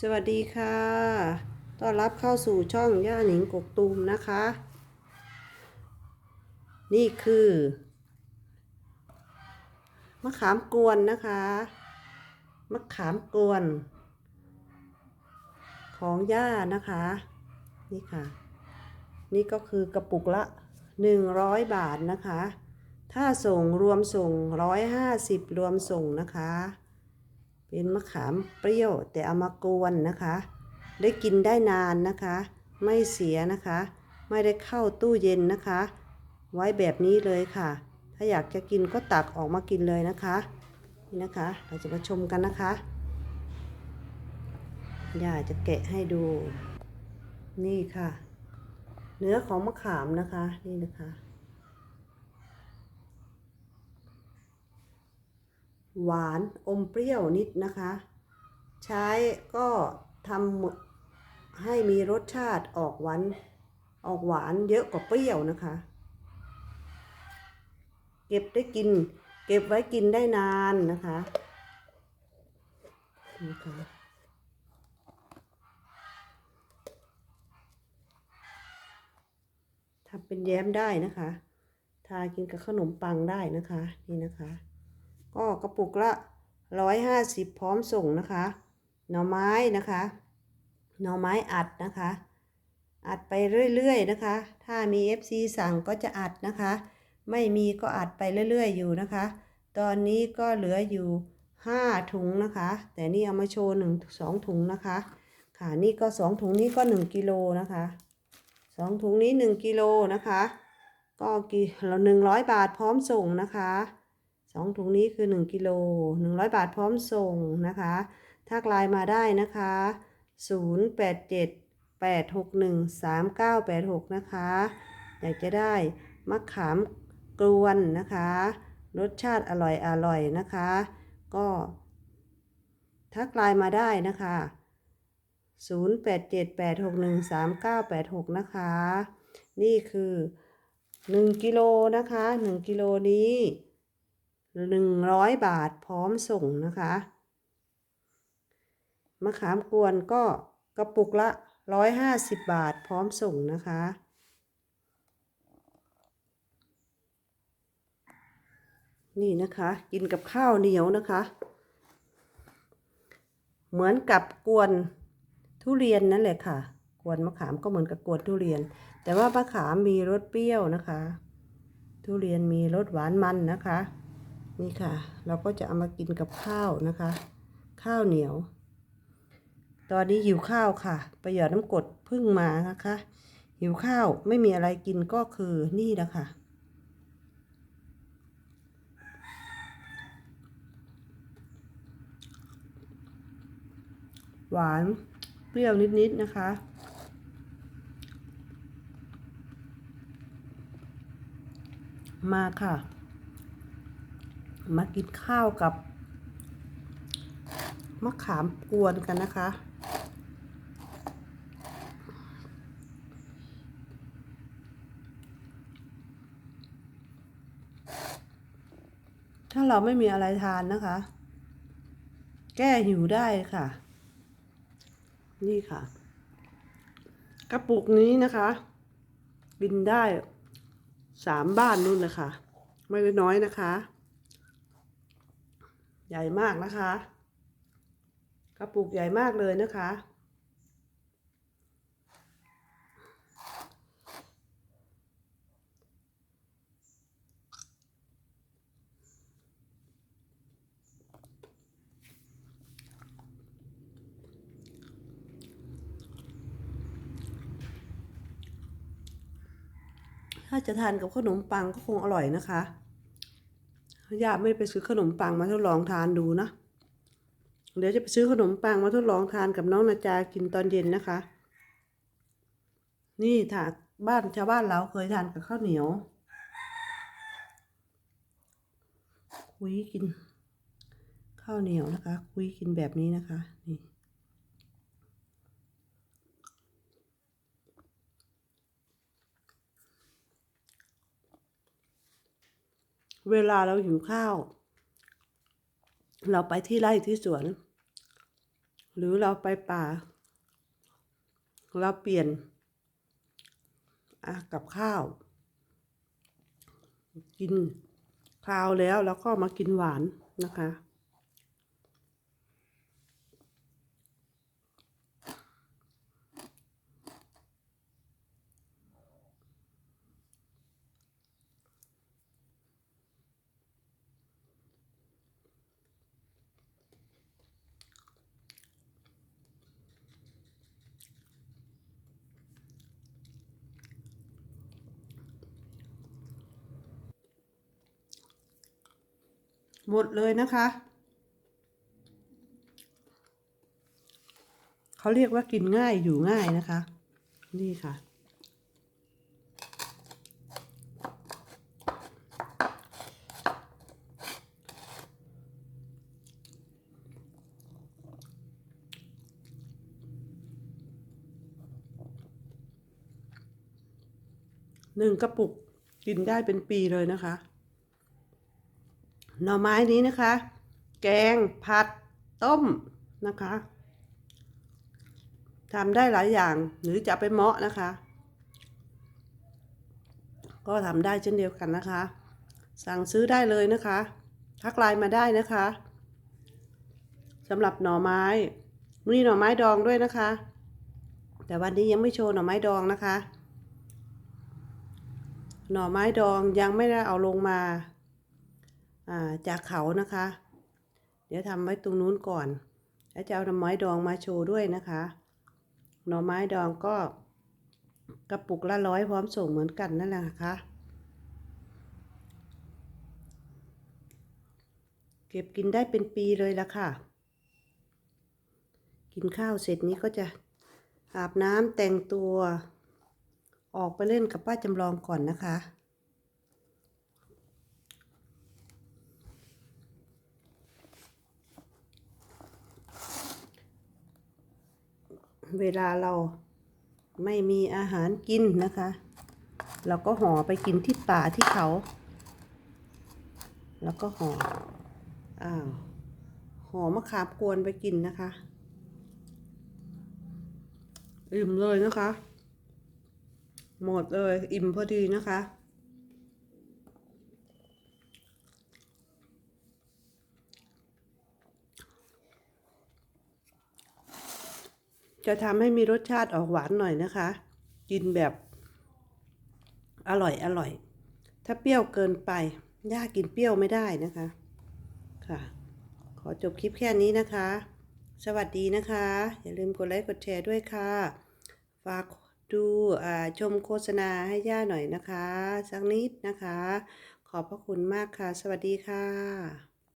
สวัสดีค่ะ ต้อนรับเข้าสู่ช่องย่าหนิงกกตูมนะคะ นี่คือ มะขามกวนนะคะ มะขามกวน ของย่านะคะ นี่ค่ะ นี่ก็คือกระปุกละ 100 บาทนะคะ ถ้าส่งรวมส่ง 150 รวมส่งนะคะ เป็นมะขามเปรี้ยว แต่เอามากวนนะคะ ได้กินได้นานนะคะ ไม่เสียนะคะ ไม่ได้เข้าตู้เย็นนะคะ ไว้แบบนี้เลยค่ะ ถ้าอยากจะกินก็ตักออกมากินเลยนะคะนี่นะคะ เราจะมาชมกันนะคะย่าจะแกะให้ดู นี่ค่ะ เนื้อของมะขามนะคะ นี่นะคะ หวานอมเปรี้ยวนิดนะคะ ใช้ก็ทำให้มีรสชาติออกหวานออกหวานเยอะกว่าเปรี้ยวนะคะ เก็บได้กิน เก็บไว้กินได้นานนะคะนะคะทำเป็นแย้มได้นะคะ ทากินกับขนมปังได้นะคะ นี่นะคะ ก็กระปุกละร้อยห้าสิบพร้อมส่งนะคะ หน่อไม้นะคะ หน่อไม้อัดนะคะ อัดไปเรื่อยๆนะคะ ถ้ามี FC สั่งก็จะอัดนะคะ ไม่มีก็อัดไปเรื่อยๆอยู่นะคะ ตอนนี้ก็เหลืออยู่5ถุงนะคะ แต่นี่เอามาโชว์1 2ถุงนะคะ ค่ะนี่ก็2ถุงนี้ก็1กิโลนะคะ2ถุงนี้1กิโลนะคะ ก็กี่เรา100บาทพร้อมส่งนะคะ สองถุงนี้คือ 1 กิโล 100 บาทพร้อมส่งนะคะทักไลน์มาได้นะคะ 087 861 3986 นะคะ อยากจะได้มะขามกวนนะคะ รสชาติอร่อยอร่อยนะคะ ก็ทักไลน์มาได้นะคะ 0878613986 นะคะ นี่คือ 1 กิโลนะคะ 1 กิโลนี้ หนึ่งร้อยบาทพร้อมส่งนะคะ มะขามกวนก็กระปุกละร้อยห้าสิบบาทพร้อมส่งนะคะ นี่นะคะ กินกับข้าวเหนียวนะคะ เหมือนกับกวนทุเรียนนั่นแหละค่ะ กวนมะขามก็เหมือนกับกวนทุเรียน แต่ว่ามะขามมีรสเปรี้ยวนะคะ ทุเรียนมีรสหวานมันนะคะ นี่ค่ะ เราก็จะเอามากินกับข้าวนะคะ ข้าวเหนียว ตอนนี้หิวข้าวค่ะประหยัดน้ำกดพึ่งมานะคะ หิวข้าวไม่มีอะไรกินก็คือนี่แหละค่ะหวานเปรี้ยวนิด ๆ นะคะ มาค่ะ มากินข้าวกับ มะขามกวนกันนะคะ ถ้าเราไม่มีอะไรทานนะคะ แก้หิวได้ค่ะ นี่ค่ะ กระปุกนี้นะคะกินได้สามบ้านนู่นเลยค่ะไม่ได้น้อยนะคะ ใหญ่มากนะคะ กระปุกใหญ่มากเลยนะคะ ถ้าจะทานกับขนมปังก็คงอร่อยนะคะ ย่าไม่ได้ไปซื้อขนมปังมาทดลองทานดูนะ เดี๋ยวจะไปซื้อขนมปังมาทดลองทานกับน้องนาจากินตอนเย็นนะคะ นี่ถ้าบ้านชาวบ้านเราเคยทานกับข้าวเหนียวคุยกิน ข้าวเหนียวนะคะ คุยกินแบบนี้นะคะนี่ เวลาเราหิวข้าว เราไปที่ไร่ที่สวน หรือเราไปป่า เราเปลี่ยนกับข้าว กินข้าวแล้วแล้วก็มากินหวานนะคะ หมดเลยนะคะ เขาเรียกว่ากินง่ายอยู่ง่ายนะคะ นี่ค่ะ หนึ่งกระปุกกินได้เป็นปีเลยนะคะ หน่อไม้นี้นะคะ แกงผัดต้มนะคะทำได้หลายอย่างหรือจะไปเหมาะนะคะ ก็ทำได้เช่นเดียวกันนะคะ สั่งซื้อได้เลยนะคะ ทักไลน์มาได้นะคะสำหรับหน่อไม้มีหน่อไม้ดองด้วยนะคะ แต่วันนี้ยังไม่โชว์หน่อไม้ดองนะคะ หน่อไม้ดองยังไม่ได้เอาลงมา จากเขานะคะ เดี๋ยวทำไว้ตรงนู้นก่อน แล้วจะเอาหน่อไม้ดองมาโชว์ด้วยนะคะ หน่อไม้ดองก็กระปุกละร้อยพร้อมส่งเหมือนกันนั่นแหละนะคะ เก็บกินได้เป็นปีเลยละค่ะ กินข้าวเสร็จนี้ก็จะอาบน้ำแต่งตัว ออกไปเล่นกับป้าจำลองก่อนนะคะ เวลาเราไม่มีอาหารกินนะคะ เราก็ห่อไปกินที่ป่าที่เขา แล้วก็ห่ออ้าวห่อมะขามกวนไปกินนะคะอิ่มเลยนะคะ หมดเลยอิ่มพอดีนะคะ จะทำให้มีรสชาติออกหวานหน่อยนะคะ กินแบบอร่อยอร่อย ถ้าเปรี้ยวเกินไป ย่ากินเปรี้ยวไม่ได้นะคะ ค่ะ ขอจบคลิปแค่นี้นะคะ สวัสดีนะคะ อย่าลืมกดไลค์กดแชร์ด้วยค่ะ ฝากดูชมโฆษณาให้ย่าหน่อยนะคะ สักนิดนะคะ ขอบพระคุณมากค่ะ สวัสดีค่ะ